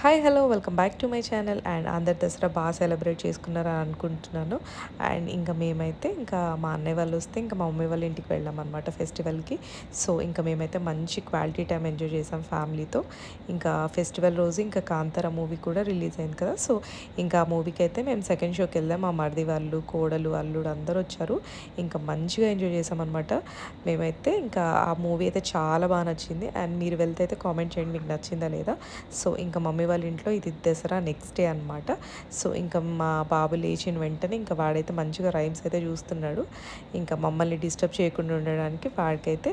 Hi hello welcome back to my channel and అందరు దసరా బాగా celebrate చేసుకున్నారని అనుకుంటున్నాను. అండ్ ఇంకా మేమైతే ఇంకా మా అన్నయ్య వాళ్ళు వస్తే ఇంకా మా మమ్మీ వాళ్ళ ఇంటికి వెళ్ళాం అనమాట ఫెస్టివల్కి సో ఇంకా మేమైతే మంచి క్వాలిటీ టైం ఎంజాయ్ చేసాం ఫ్యామిలీతో ఇంకా ఫెస్టివల్ రోజు ఇంకా కాంతార మూవీ కూడా రిలీజ్ అయింది కదా. సో ఇంకా ఆ మూవీకి అయితే మేము సెకండ్ షోకి వెళ్ళాం మా మరిది వాళ్ళు కోడలు అల్లుడు అందరూ వచ్చారు. ఇంకా మంచిగా ఎంజాయ్ చేసాం అనమాట మేమైతే ఇంకా ఆ మూవీ అయితే చాలా బాగా నచ్చింది. అండ్ మీరు వెళ్తే అయితే కామెంట్ చేయండి మీకు నచ్చిందా లేదా? సో ఇంకా మమ్మీ వాళ్ళ ఇంట్లో ఇది దసరా నెక్స్ట్ డే అనమాట సో ఇంకా మా బాబు లేచిన వెంటనే ఇంకా వాడైతే మంచిగా రైమ్స్ అయితే చూస్తున్నాడు. ఇంకా మమ్మల్ని డిస్టర్బ్ చేయకుండా ఉండడానికి వాడికైతే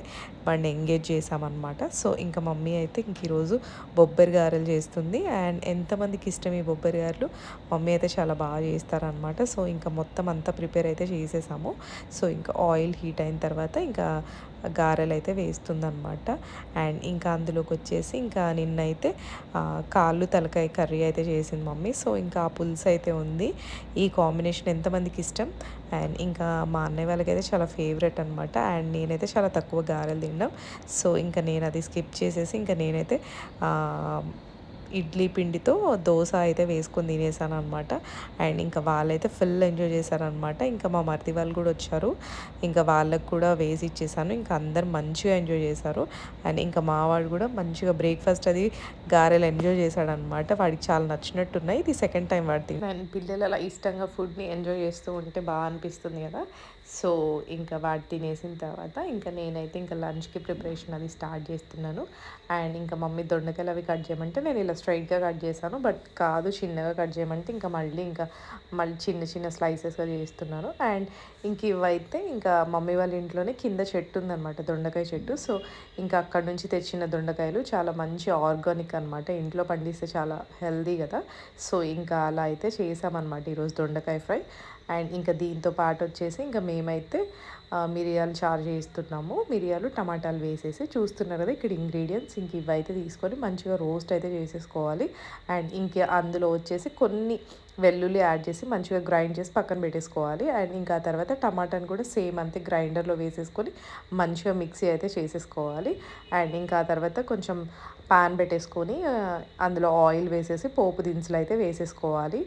వాడిని ఎంగేజ్ చేసామన్నమాట సో ఇంకా మమ్మీ అయితే ఇంక ఈరోజు బొబ్బరి గారెలు చేస్తుంది. అండ్ ఎంతమందికి ఇష్టం ఈ బొబ్బరి గారెలు? మమ్మీ అయితే చాలా బాగా చేస్తారనమాట సో ఇంకా మొత్తం అంతా ప్రిపేర్ అయితే చేసేసాము. సో ఇంకా ఆయిల్ హీట్ అయిన తర్వాత ఇంకా గారెలు అయితే వేస్తుందన్నమాట. అండ్ ఇంకా అందులోకి వచ్చేసి ఇంకా నిన్నైతే కాళ్ళు కాళ్ళు తలకాయ కర్రీ అయితే చేసింది మమ్మీ. సో ఇంకా ఆ పులుసు అయితే ఉంది. ఈ కాంబినేషన్ ఎంతమందికి ఇష్టం? అండ్ ఇంకా మా అన్నయ్య వాళ్ళకైతే చాలా ఫేవరెట్ అనమాట అండ్ నేనైతే చాలా తక్కువ గారెలు తిన్నాం సో ఇంకా నేను అది స్కిప్ చేసేసి ఇంకా నేనైతే ఇడ్లీ పిండితో దోశ అయితే వేసుకొని తినేసాను అనమాట అండ్ ఇంకా వాళ్ళైతే ఫుల్ ఎంజాయ్ చేశారనమాట ఇంకా మా మరిది వాళ్ళు కూడా వచ్చారు. ఇంకా వాళ్ళకు కూడా వేసి ఇచ్చేసాను. ఇంకా అందరు మంచిగా ఎంజాయ్ చేశారు. అండ్ ఇంకా మా వాడు కూడా మంచిగా బ్రేక్ఫాస్ట్ అది గారెలు ఎంజాయ్ చేశాడనమాట వాడికి చాలా నచ్చినట్టున్నాయి. ఇది సెకండ్ టైం వాడి అండ్ పిల్లలు అలా ఇష్టంగా ఫుడ్ని ఎంజాయ్ చేస్తూ ఉంటే బాగా అనిపిస్తుంది కదా. సో ఇంకా వాటి తినేసిన తర్వాత ఇంకా నేనైతే ఇంకా లంచ్కి ప్రిపరేషన్ అది స్టార్ట్ చేస్తున్నాను. అండ్ ఇంకా మమ్మీ దొండకాయలు అవి కట్ చేయమంటే నేను ఇలా స్ట్రైట్గా కట్ చేశాను. బట్ కాదు చిన్నగా కట్ చేయమంటే ఇంకా మళ్ళీ ఇంకా మళ్ళీ చిన్న చిన్న స్లైసెస్గా చేస్తున్నాను. అండ్ ఇంక ఇవైతే ఇంకా మమ్మీ వాళ్ళ ఇంట్లోనే కింద చెట్టు ఉందన్నమాట దొండకాయ చెట్టు. సో ఇంకా అక్కడ నుంచి తెచ్చిన దొండకాయలు చాలా మంచి ఆర్గానిక్ అనమాట ఇంట్లో పండిస్తే చాలా హెల్దీ కదా. సో ఇంకా అలా అయితే చేసామన్నమాట ఈరోజు దొండకాయ ఫ్రై. అండ్ ఇంకా దీంతో పాటు వచ్చేసి ఇంకా మేమైతే మిరియాలు చారు చేస్తున్నాము మిరియాలు టమాటాలు వేసేసి చూస్తున్నారు కదా ఇక్కడ ఇంగ్రీడియంట్స్ ఇంక ఇవైతే తీసుకొని మంచిగా రోస్ట్ అయితే చేసేసుకోవాలి. అండ్ ఇంక అందులో వచ్చేసి కొన్ని వెల్లుల్లి యాడ్ చేసి మంచిగా గ్రైండ్ చేసి పక్కన పెట్టేసుకోవాలి. అండ్ ఇంకా తర్వాత టమాటాని కూడా సేమ్ అంతే గ్రైండర్లో వేసేసుకొని మంచిగా మిక్సీ అయితే చేసేసుకోవాలి. అండ్ ఇంకా తర్వాత కొంచెం పాన్ పెట్టేసుకొని అందులో ఆయిల్ వేసేసి పోపు దినుసులు అయితే వేసేసుకోవాలి.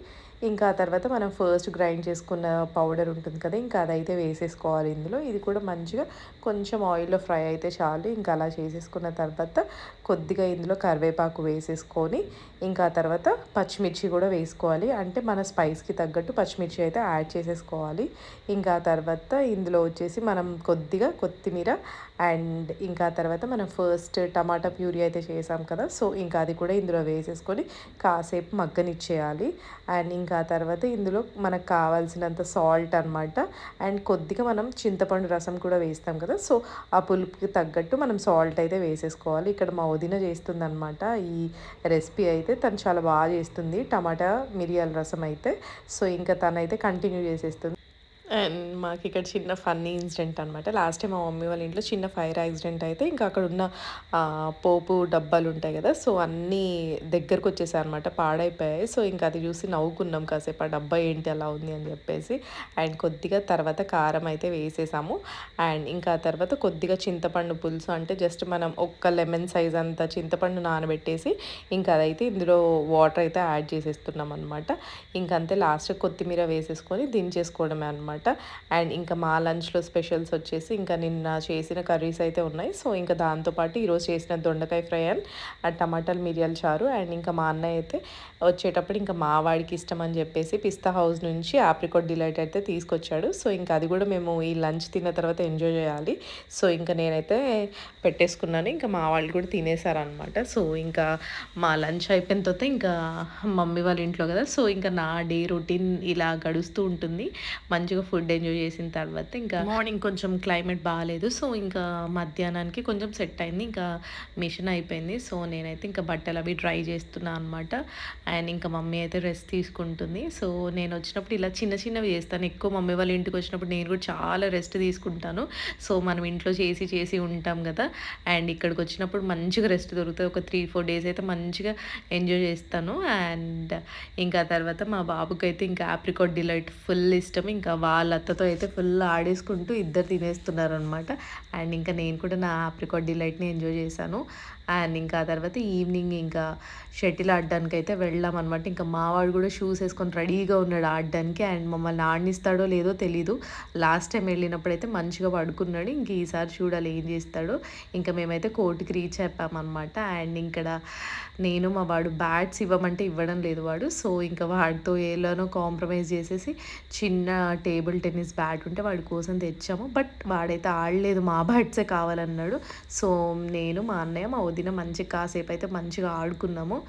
ఇంకా తర్వాత మనం ఫస్ట్ గ్రైండ్ చేసుకున్న పౌడర్ ఉంటుంది కదా ఇంకా అదైతే వేసేసుకోవాలి ఇందులో. ఇది కూడా మంచిగా కొంచెం ఆయిల్లో ఫ్రై అయితే చాలు. ఇంకా అలా చేసేసుకున్న తర్వాత కొద్దిగా ఇందులో కరివేపాకు వేసేసుకొని ఇంకా తర్వాత పచ్చిమిర్చి కూడా వేసుకోవాలి. అంటే మన స్పైస్కి తగ్గట్టు పచ్చిమిర్చి అయితే యాడ్ చేసేసుకోవాలి. ఇంకా తర్వాత ఇందులో వచ్చేసి మనం కొద్దిగా కొత్తిమీర అండ్ ఇంకా తర్వాత మనం ఫస్ట్ టమాటా ప్యూరీ అయితే చేసి కదా. సో ఇంకా అది కూడా ఇందులో వేసేసుకొని కాసేపు మగ్గనిచ్చేయాలి. అండ్ ఇంకా తర్వాత ఇందులో మనకు కావాల్సినంత సాల్ట్ అనమాట అండ్ కొద్దిగా మనం చింతపండు రసం కూడా వేస్తాం కదా. సో ఆ పులుపుకి తగ్గట్టు మనం సాల్ట్ అయితే వేసేసుకోవాలి. ఇక్కడ మా వదిన చేస్తుందనమాట ఈ రెసిపీ అయితే తను చాలా బాగా చేస్తుంది. టమాటా మిరియాల రసం అయితే. సో ఇంకా తనైతే కంటిన్యూ చేసేస్తుంది. అండ్ మాకు ఇక్కడ చిన్న ఫన్నీ ఇన్సిడెంట్ అనమాట లాస్ట్ టైం మా మమ్మీ వాళ్ళ ఇంట్లో చిన్న ఫైర్ యాక్సిడెంట్ అయితే ఇంకా అక్కడ ఉన్న పోపు డబ్బాలు ఉంటాయి కదా సో అన్నీ దగ్గరకు వచ్చేసాయి అనమాట పాడైపోయాయి. సో ఇంకా అది చూసి నవ్వుకున్నాం కాసేపు ఆ డబ్బా ఏంటి అలా ఉంది అని చెప్పేసి. అండ్ కొద్దిగా తర్వాత కారం అయితే వేసేసాము. అండ్ ఇంకా తర్వాత కొద్దిగా చింతపండు పులుసు అంటే జస్ట్ మనం ఒక్క లెమన్ సైజ్ అంత చింతపండు నానబెట్టేసి ఇంకా అదైతే ఇందులో వాటర్ అయితే యాడ్ చేసేస్తున్నాం అనమాట ఇంకంతే అంతే లాస్ట్ కొత్తిమీర వేసేసుకొని దించేసుకోవడమే అనమాట అండ్ ఇంకా మా లంచ్లో స్పెషల్స్ వచ్చేసి ఇంకా నిన్న చేసిన కర్రీస్ అయితే ఉన్నాయి. సో ఇంకా దాంతోపాటు ఈరోజు చేసిన దొండకాయ ఫ్రై అండ్ టమాటాలు మిరియాల చారు అండ్ ఇంకా మా అన్నయ్య అయితే వచ్చేటప్పుడు ఇంకా మా వాడికి ఇష్టం అని చెప్పేసి పిస్తా హౌస్ నుంచి ఆప్రికోట్ డిలైట్ అయితే తీసుకొచ్చాడు. సో ఇంకా అది కూడా మేము ఈ లంచ్ తిన్న తర్వాత ఎంజాయ్ చేయాలి. సో ఇంకా నేనైతే పెట్టేసుకున్నాను. ఇంకా మా వాళ్ళు కూడా తినేసారనమాట సో ఇంకా మా లంచ్ అయిపోయిన తర్వాత ఇంకా మమ్మీ వాళ్ళ ఇంట్లో కదా. సో ఇంకా నా డే రొటీన్ ఇలా గడుస్తూ ఉంటుంది. మంచిగా ఫుడ్ ఎంజాయ్ చేసిన తర్వాత ఇంకా మార్నింగ్ కొంచెం క్లైమేట్ బాగాలేదు. సో ఇంకా మధ్యాహ్నానికి కొంచెం సెట్ అయింది. ఇంకా మిషన్ అయిపోయింది. సో నేనైతే ఇంకా బట్టలు అవి డ్రై చేస్తున్నాను అనమాట అండ్ ఇంకా మమ్మీ అయితే రెస్ట్ తీసుకుంటుంది. సో నేను వచ్చినప్పుడు ఇలా చిన్న చిన్నవి చేస్తాను. ఎక్కువ మమ్మీ వాళ్ళ ఇంటికి వచ్చినప్పుడు నేను కూడా చాలా రెస్ట్ తీసుకుంటాను. సో మనం ఇంట్లో చేసి చేసి ఉంటాం కదా. అండ్ ఇక్కడికి వచ్చినప్పుడు మంచిగా రెస్ట్ దొరుకుతుంది ఒక త్రీ ఫోర్ డేస్ అయితే మంచిగా ఎంజాయ్ చేస్తాను. అండ్ ఇంకా తర్వాత మా బాబుకి అయితే ఇంకా ఆప్రికాట్ డిలైట్ ఫుల్ ఇష్టం. ఇంకా వాళ్ళ అత్తతో అయితే ఫుల్ ఆడేసుకుంటూ ఇద్దరు తినేస్తున్నారు అనమాట అండ్ ఇంకా నేను కూడా నా ఆప్రికాట్ డిలైట్ని ఎంజాయ్ చేశాను. అండ్ ఇంకా ఆ తర్వాత ఈవినింగ్ ఇంకా షటిల్ ఆడడానికి అయితే వెళ్ళాం అనమాట ఇంకా మావాడు కూడా షూస్ వేసుకొని రెడీగా ఉన్నాడు ఆడడానికి. అండ్ మమ్మల్ని ఆడనిస్తాడో లేదో తెలీదు. లాస్ట్ టైం వెళ్ళినప్పుడు అయితే మంచిగా పడుకున్నాడు. ఇంక ఈసారి చూడాలి ఏం చేస్తాడో. ఇంకా మేమైతే కోర్టుకి రీచ్ అయిపోయామన్నమాట. అండ్ ఇక్కడ నేను మా వాడు బ్యాట్స్ ఇవ్వమంటే ఇవ్వడం లేదు వాడు. సో ఇంకా వాడితో ఏలోనో కాంప్రమైజ్ చేసేసి చిన్న టేబుల్ టెన్నిస్ బ్యాట్ ఉంటే వాడి కోసం తెచ్చాము. బట్ వాడైతే ఆడలేదు. మా బ్యాట్సే కావాలన్నాడు. సో నేను మా అన్నయ్య మా వదిన మంచిగా కాసేపు అయితే మంచిగా ఆడుకున్నాము.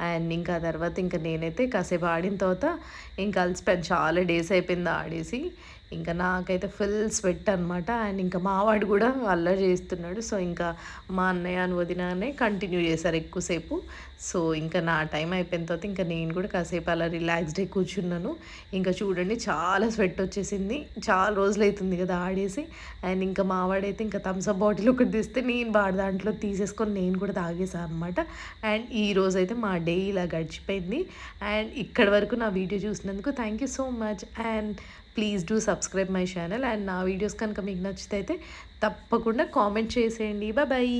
అండ్ ఇంకా తర్వాత ఇంకా నేనైతే కాసేపు ఆడిన తర్వాత ఇంకా అలసిపోయాను. చాలా డేస్ అయిపోయింది ఆడేసి. ఇంకా నాకైతే ఫుల్ స్వెట్ అనమాట అండ్ ఇంకా మావాడు కూడా అల్లరి చేస్తున్నాడు. సో ఇంకా మా అన్నయ్య అని వదిననే కంటిన్యూ చేశారు ఎక్కువసేపు. సో ఇంకా నా టైం అయిపోయిన తర్వాత ఇంకా నేను కూడా కాసేపు అలా రిలాక్స్డ్ కూర్చున్నాను. ఇంకా చూడండి చాలా స్వెట్ వచ్చేసింది. చాలా రోజులు అవుతుంది కదా ఆడేసి. అండ్ ఇంకా మావాడైతే ఇంకా థమ్స్అప్ బాటిల్ ఒకటి తీస్తే నేను వాడి దాంట్లో తీసేసుకొని నేను కూడా తాగేసాను అనమాట అండ్ ఈ రోజు అయితే మా డే ఇలా గడిచిపోయింది. అండ్ ఇక్కడ వరకు నా వీడియో చూసినందుకు thank you so much. And please do subscribe my channel and నా వీడియోస్ కనుక మీకు నచ్చితే అయితే తప్పకుండా కామెంట్ చేసేయండి. బాయ్